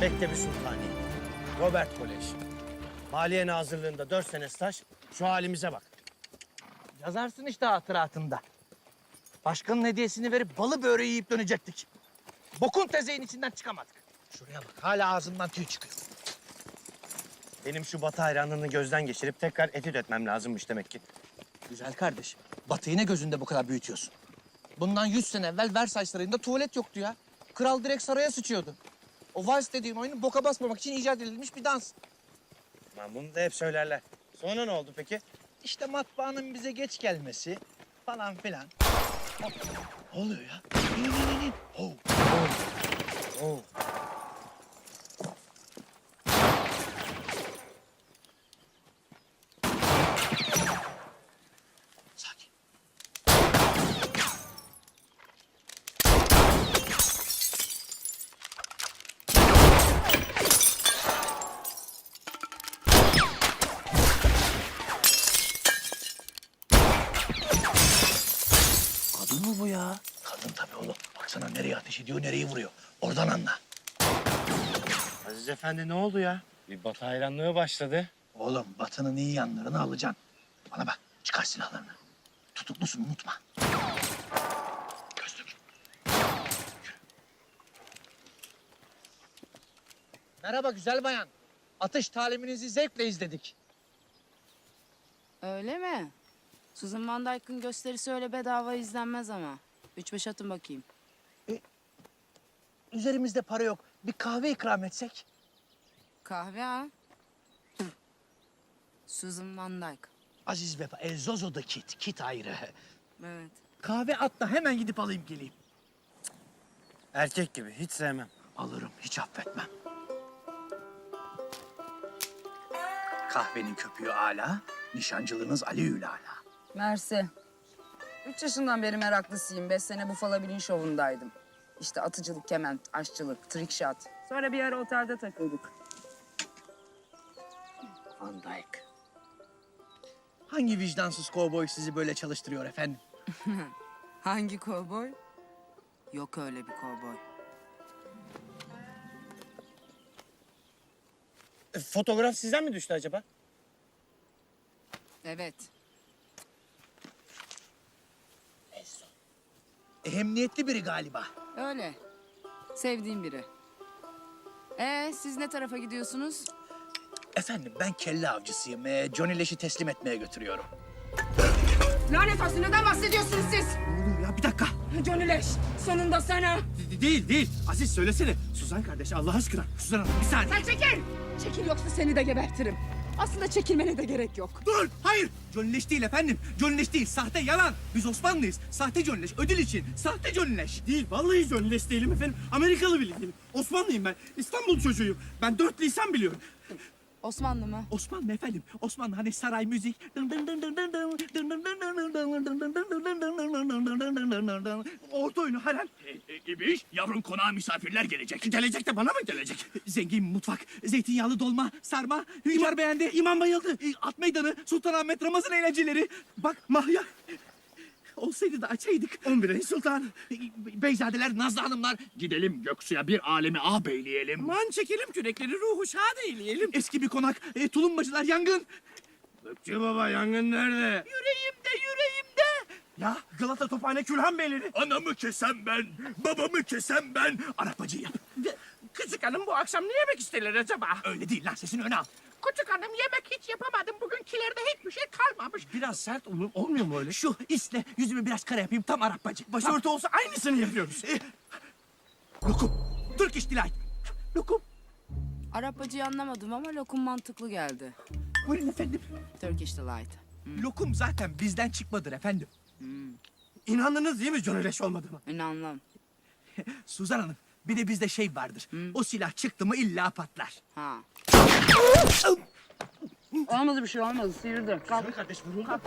Mektebi Sultani. Robert Kolej. Maliye Nazırlığında dört sene staj. Şu halimize bak. Yazarsın işte hatıratında. Başkanın hediyesini verip balı böreği yiyip dönecektik. Bokun tezeğin içinden çıkamadık. Şuraya bak hala ağzından tüy çıkıyor. Benim şu batı hayranlığını gözden geçirip tekrar etüt etmem lazımmış demek ki. Güzel kardeş. Batı'yı ne gözünde bu kadar büyütüyorsun? Bundan 100 sene evvel Versailles Sarayı'nda tuvalet yoktu ya. Kral direkt saraya sıçıyordu. O vals dediğin oyunu boka basmamak için icat edilmiş bir dans. Aman bunu da hep söylerler. Sonra ne oldu peki? İşte matbaanın bize geç gelmesi falan filan. Hop. Ne oluyor ya? İn, in, in, in. Oh. Oo. Sakin. Kadın mı bu ya? Kadın tabii oğlum. Baksana nereye ateş ediyor, nereyi vuruyor. Oradan anla. Aziz Efendi ne oldu ya? Bir batı hayranlığı başladı. Oğlum Batı'nın iyi yanlarını alacaksın. Bana bak, çıkar silahlarını. Tutuklusun unutma. Gözlük. Merhaba güzel bayan. Atış taliminizi zevkle izledik. Öyle mi? Susan Van Dyke'ın gösterisi öyle bedava izlenmez ama. Üç beş atın bakayım. Üzerimizde para yok. Bir kahve ikram etsek. Kahve ha? Hı. Susan Van Dyke. Aziz Vefa, El Zozo'da kit. Kit ayrı. Evet. Kahve atla hemen gidip alayım geleyim. Erkek gibi hiç sevmem. Alırım, hiç affetmem. Kahvenin köpüğü ala, nişancılığınız Ali ala. Mersi. Üç yaşından beri meraklısıyım. Beş sene Buffalo Bill'in şovundaydım. İşte atıcılık, kement, aşçılık, trick shot. Sonra bir ara otelde takıldık. Van Dyke. Hangi vicdansız kovboy sizi böyle çalıştırıyor efendim? Hangi kovboy? Yok öyle bir kovboy. E, fotoğraf sizden mi düştü acaba? Evet. Ehemmiyetli biri galiba. Öyle. Sevdiğim biri. Ee, siz ne tarafa gidiyorsunuz? Efendim ben kelle avcısıyım. Ee, Johnny Leş'i teslim etmeye götürüyorum. Lanet olsun neden bahsediyorsunuz siz? Ne oluyor ya bir dakika. Johnny Leş, sonunda sana. De- Değil değil. Aziz söylesene. Suzan kardeş Allah aşkına. Suzan Hanım bir saniye. Sen çekil! Çekil yoksa seni de gebertirim. Aslında çekilmene de gerek yok. Dur. Hayır. Johnny Leş değil efendim. Johnny Leş değil. Sahte yalan. Biz Osmanlıyız. Sahte Johnny Leş. Ödül için. Sahte Johnny Leş. Değil. Vallahi Johnny Leş değilim efendim. Amerikalı bile değilim. Osmanlıyım ben. İstanbul çocuğuyum. Ben dört lisan biliyorum. Osmanlı mı? Osmanlı efendim. Osmanlı hani saray müzik. Orta oyunu halen. E, İbiş, yavrum konağa misafirler gelecek. Gelecek de bana mı gelecek? Zengin mutfak, zeytinyağlı dolma, sarma, hünkâr beğendi. İmam bayıldı. E, At meydanı, Sultanahmet Ramazan eğlenceleri. Bak Mahya. Olsaydı da açaydık. 11. Sultan. Beyzadeler, Nazlı Hanımlar. Gidelim Göksu'ya bir alemi ağabeyleyelim. Man çekelim kürekleri ruhu şad eyleyelim. Eski bir konak, e, tulumbacılar, yangın. Gökçe baba yangın nerede? Yüreğimde. Ya Galata Tophane Külhan Beyleri. Anamı kesem ben, babamı kesem ben. Arapacı yap. Küçük hanım bu akşam ne yemek isterler acaba? Öyle değil lan, sesini öne al. Küçük hanım yemek hiç yapamadım. Bugünkilerde hiçbir şey kalmamış. Biraz sert olur, olmuyor mu öyle? Şu isle yüzümü biraz kara yapayım, tam Arapacı. Başörtü olsa aynısını yapıyoruz. E, lokum, Turkish Delight. Lokum. Arapacıyı anlamadım ama lokum mantıklı geldi. Buyurun efendim. Turkish Delight. Lokum zaten bizden çıkmadır efendim. İnandınız değil mi Johnny Leş olmadığına? İnanmam. Suzan Hanım, bir de bizde şey vardır. O silah çıktı mı illa patlar. Ha. Olmadı bir şey olmadı, sıyırdı. Kalk. Kardeş vuruldu.